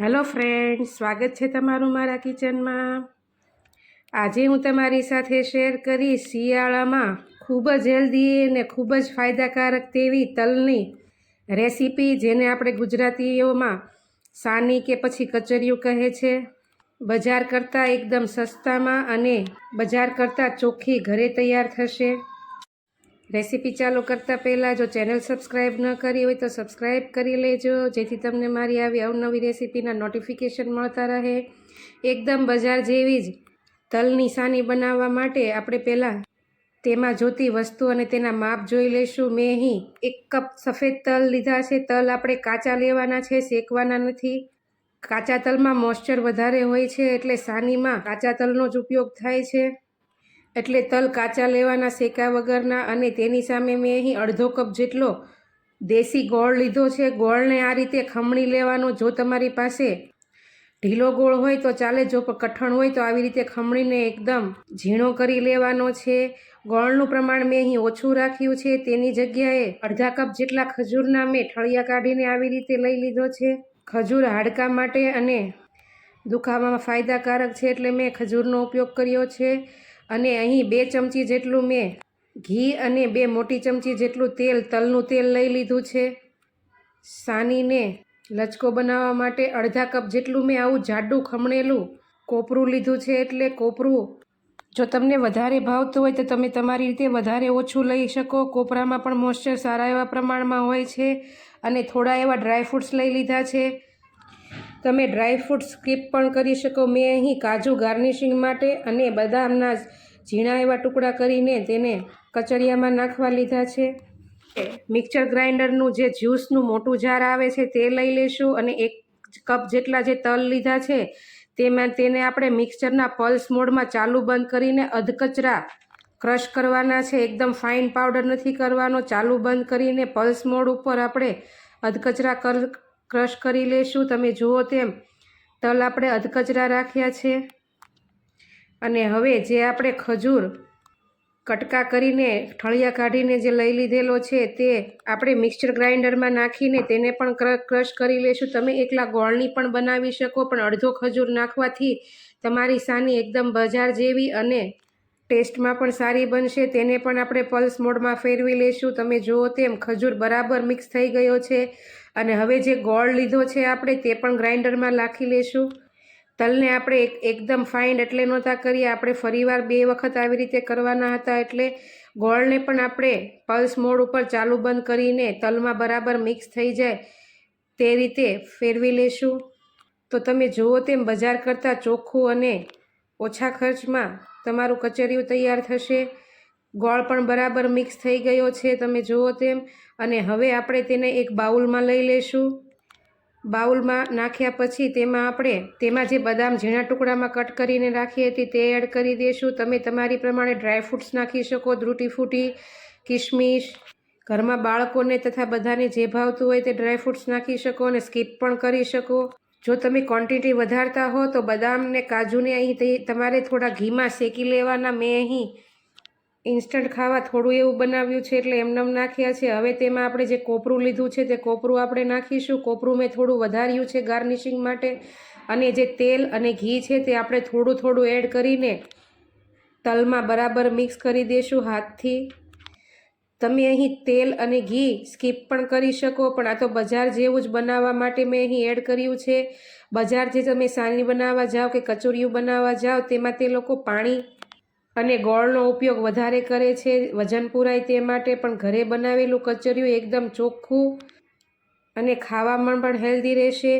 Hello friend સ્વાગત છે તમારું મારા કિચનમાં. આજે હું તમારી સાથે શેર કરીશ શિયાળામાં ખૂબ જ હેલ્ધી અને ખૂબ જ ફાયદાકારક તેવી તલની રેસીપી જેને આપણે ગુજરાતીઓમાં સાની કે પછી કચરિયું કહે છે. બજાર કરતાં એકદમ સસ્તામાં અને બજાર કરતાં ચોખ્ખી ઘરે તૈયાર થશે. રેસીપી ચાલુ કરતાં પહેલાં જો ચેનલ સબસ્ક્રાઈબ ન કરી હોય તો સબસ્ક્રાઈબ કરી લેજો, જેથી તમને મારી આવી અવનવી રેસીપીના નોટિફિકેશન મળતા રહે. એકદમ બજાર જેવી જ તલની સાની બનાવવા માટે આપણે પહેલાં તેમાં જોતી વસ્તુ અને તેના માપ જોઈ લઈશું. મેં અહીં એક કપ સફેદ તલ લીધા છે. તલ આપણે કાચા લેવાના છે, શેકવાના નથી. કાચા તલમાં મોઇશ્ચર વધારે હોય છે એટલે સાનીમાં કાચા તલનો જ ઉપયોગ થાય છે. એટલે તલ કાચા લેવાના શેકા વગરના અને તેની સામે મેં અહીં અડધો કપ જેટલો દેશી ગોળ લીધો છે. ગોળને આ રીતે ખમણી લેવાનો. જો તમારી પાસે ઢીલો ગોળ હોય તો ચાલે. જો કઠણ હોય તો આવી રીતે ખમણીને એકદમ ઝીણો કરી લેવાનો છે. ગોળનું પ્રમાણ મેં અહીં ઓછું રાખ્યું છે. તેની જગ્યાએ અડધા કપ જેટલા ખજૂરના મેં ઠળિયા કાઢીને આવી રીતે લઈ લીધો છે. ખજૂર હાડકા માટે અને દુખાવામાં ફાયદાકારક છે એટલે મેં ખજૂરનો ઉપયોગ કર્યો છે. અને અહીં બે ચમચી જેટલું મેં ઘી અને બે મોટી ચમચી જેટલું તેલ, તલનું તેલ લઈ લીધું છે. સાનીને લચકો બનાવવા માટે અડધા કપ જેટલું મેં આવું જાડું ખમણેલું કોપરું લીધું છે એટલે કોપરું જો તમને વધારે ભાવતું હોય તો તમે તમારી રીતે વધારે ઓછું લઈ શકો. કોપરામાં પણ મોઇશ્ચર સારા એવા પ્રમાણમાં હોય છે અને થોડા એવા ડ્રાયફ્રૂટ્સ લઈ લીધા છે. તમે ડ્રાયફ્રૂટ સ્કીપ પણ કરી શકો. મેં અહીં કાજુ ગાર્નિશિંગ માટે અને બદામના ઝીણા એવા ટુકડા કરીને તેને કચરિયામાં નાખવા લીધા છે. મિક્સર ગ્રાઇન્ડરનું જે જ્યુસનું મોટું જાર આવે છે તે લઈ લેશું અને એક કપ જેટલા જે તલ લીધા છે તેમાં તેને આપણે મિક્સરના પલ્સ મોડમાં ચાલુ બંધ કરીને અધકચરા ક્રશ કરવાના છે. એકદમ ફાઇન પાવડર નથી કરવાનો. ચાલુ બંધ કરીને પલ્સ મોડ ઉપર આપણે અધકચરા કર, ક્રશ કરી લેશું. તમે જુઓ તેમ, તલ આપણે અધકચરા રાખ્યા છે. અને હવે જે આપણે ખજૂર કટકા કરીને ઠળિયા કાઢીને જે લઈ લીધેલો છે તે આપણે મિક્સર ગ્રાઇન્ડરમાં નાખીને તેને પણ ક્રશ કરી લેશું. તમે એકલા ગોળની પણ બનાવી શકો, પણ અડધો ખજૂર નાખવાથી તમારી સાની એકદમ બજાર જેવી અને ટેસ્ટમાં પણ સારી બનશે. તેને પણ આપણે પલ્સ મોડમાં ફેરવી લેશું. તમે જુઓ તેમ ખજૂર બરાબર મિક્સ થઈ ગયો છે. અને હવે જે ગોળ લીધો છે આપણે તે પણ ગ્રાઇન્ડરમાં નાખી લેશું. તલને આપણે એક, એકદમ ફાઇન એટલે નહોતા કરીએ. આપણે ફરીવાર બે વખત આવી રીતે કરવાના હતા એટલે ગોળને પણ આપણે પલ્સ મોડ ઉપર ચાલુ બંધ કરીને તલમાં બરાબર મિક્સ થઈ જાય તે રીતે ફેરવી લેશું. તો તમે જુઓ તેમ બજાર કરતાં ચોખ્ખું અને ઓછા ખર્ચમાં તમારું કચરિયું તૈયાર થશે. ગોળ પણ બરાબર મિક્સ થઈ ગયો છે, તમે જુઓ તેમ. અને હવે આપણે તેને એક બાઉલમાં લઈ લેશું. બાઉલમાં નાખ્યા પછી તેમાં આપણે, તેમાં જે બદામ ઝીણા ટુકડામાં કટ કરીને રાખી હતી તે એડ કરી દઈશું તમે તમારી પ્રમાણે ડ્રાયફ્રૂટ્સ નાખી શકો, ધ્રુટી ફૂટી કિશમિશ ઘરમાં બાળકોને તથા બધાને જે ભાવતું હોય તે ડ્રાયફ્રૂટ્સ નાખી શકો અને સ્કીપ પણ કરી શકો. જો તમે ક્વોન્ટિટી વધારતા હો તો બદામને કાજુને અહીં તમારે થોડા ઘીમાં શેકી લેવાના. મેં અહીં ઇન્સ્ટન્ટ ખાવા થોડું એવું બનાવ્યું છે એટલે એમનેમ નાખ્યા છે. હવે તેમાં આપણે જે કોપરું લીધું છે તે કોપરું આપણે નાખીશું. કોપરું મેં થોડું વધાર્યું છે ગાર્નિશિંગ માટે. અને જે તેલ અને ઘી છે તે આપણે થોડું થોડું એડ કરીને તલમાં બરાબર મિક્સ કરી દઈશું હાથથી. તમે અહીં તેલ અને ઘી સ્કીપ પણ કરી શકો, પણ આ તો બજાર જેવું જ બનાવવા માટે મેં અહીં એડ કર્યું છે. બજાર જે તમે સાની બનાવવા જાઓ કે કચોરીયું બનાવવા જાઓ, તેમાં તે લોકો પાણી અને ગોળનો ઉપયોગ વધારે કરે છે. વજન પૂરાય તે માટે પણ ઘરે બનાવેલું કચરિયું એકદમ ચોખ્ખું અને ખાવામાં પણ હેલ્ધી રહેશે.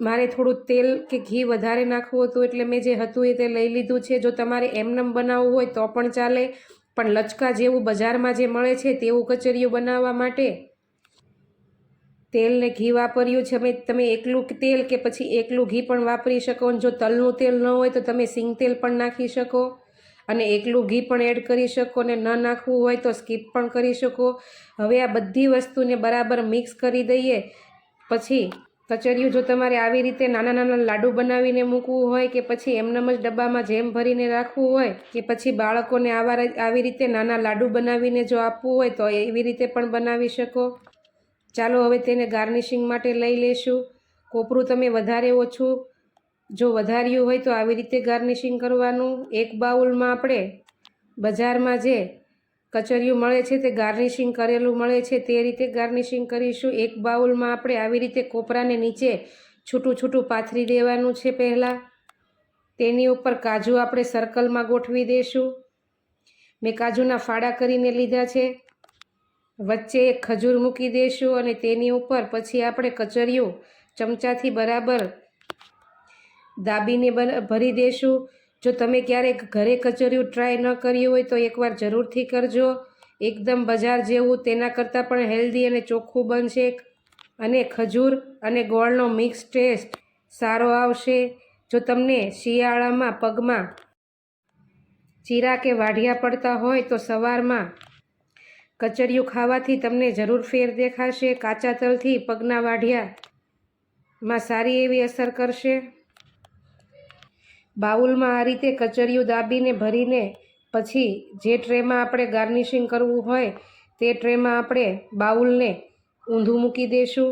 મારે થોડું તેલ કે ઘી વધારે નાખવું હતું એટલે મેં જે હતું એ તે લઈ લીધું છે. જો તમારે એમનેમ બનાવવું હોય તો પણ ચાલે, પણ લચકા જેવું બજારમાં જે મળે છે તેવું કચરિયું બનાવવા માટે. તેલ ને ઘી વાપર્યું છે. અમે, તમે એકલું તેલ કે પછી એકલું ઘી પણ વાપરી શકો જો તલનું તેલ ન હોય તો તમે સિંગ તેલ પણ નાખી શકો. અને એકલું ઘી પણ એડ કરી શકો ને ન નાખવું હોય તો સ્કીપ પણ કરી શકો. હવે આ બધી વસ્તુને બરાબર મિક્સ કરી દઈએ. પછી કચરિયું જો તમારે આવી રીતે નાના નાના લાડુ બનાવીને મૂકવું હોય કે પછી એમનેમ જ ડબ્બામાં જેમ ભરીને રાખવું હોય કે પછી બાળકોને આવા આવી રીતે નાના લાડુ બનાવીને જો આપવું હોય તો એવી રીતે પણ બનાવી શકો. ચાલો હવે તેને ગાર્નિશિંગ માટે લઈ લેશું કોપરું તમે વધારે ઓછું જો વધાર્યું હોય તો આવી રીતે ગાર્નિશિંગ કરવાનું. એક બાઉલમાં આપણે બજારમાં જે કચરિયું મળે છે તે ગાર્નિશિંગ કરેલું મળે છે તે રીતે ગાર્નિશિંગ કરીશું. એક બાઉલમાં આપણે આવી રીતે કોપરાને નીચે છૂટું છૂટું પાથરી દેવાનું છે પહેલાં. તેની ઉપર કાજુ આપણે સર્કલમાં ગોઠવી દઈશું મેં કાજુના ફાડા કરીને લીધા છે. વચ્ચે ખજૂર મૂકી દઈશું અને તેની ઉપર પછી આપણે કચરિયું ચમચાથી બરાબર દાબીને ભરી દઈશું જો તમે ક્યારેક ઘરે કચરિયું ટ્રાય ન કર્યું હોય તો એકવાર જરૂરથી કરજો. એકદમ બજાર જેવું, તેના કરતાં પણ હેલ્ધી અને ચોખ્ખું બનશે અને ખજૂર અને ગોળનો મિક્સ ટેસ્ટ સારો આવશે. જો તમને શિયાળામાં પગમાં ચીરા કે વાઢિયા પડતા હોય તો સવારમાં કચરિયું ખાવાથી તમને જરૂર ફેર દેખાશે. કાચા તલથી પગના વાઢિયામાં સારી એવી અસર કરશે. બાઉલમાં આ રીતે કચરિયું દાબીને ભરીને પછી જે ટ્રેમાં આપણે ગાર્નિશિંગ કરવું હોય તે ટ્રેમાં આપણે બાઉલને ઊંધું મૂકી દઈશું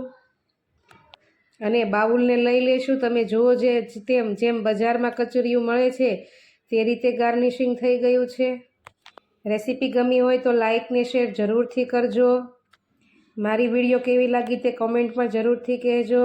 અને બાઉલને લઈ લેશું. તમે જુઓ જે તેમ જેમ બજારમાં કચરિયું મળે છે તે રીતે ગાર્નિશિંગ થઈ ગયું છે. રેસીપી ગમી હોય તો લાઇકને શેર જરૂરથી કરજો. મારી વીડિયો કેવી લાગી તે કોમેન્ટમાં જરૂરથી કહેજો.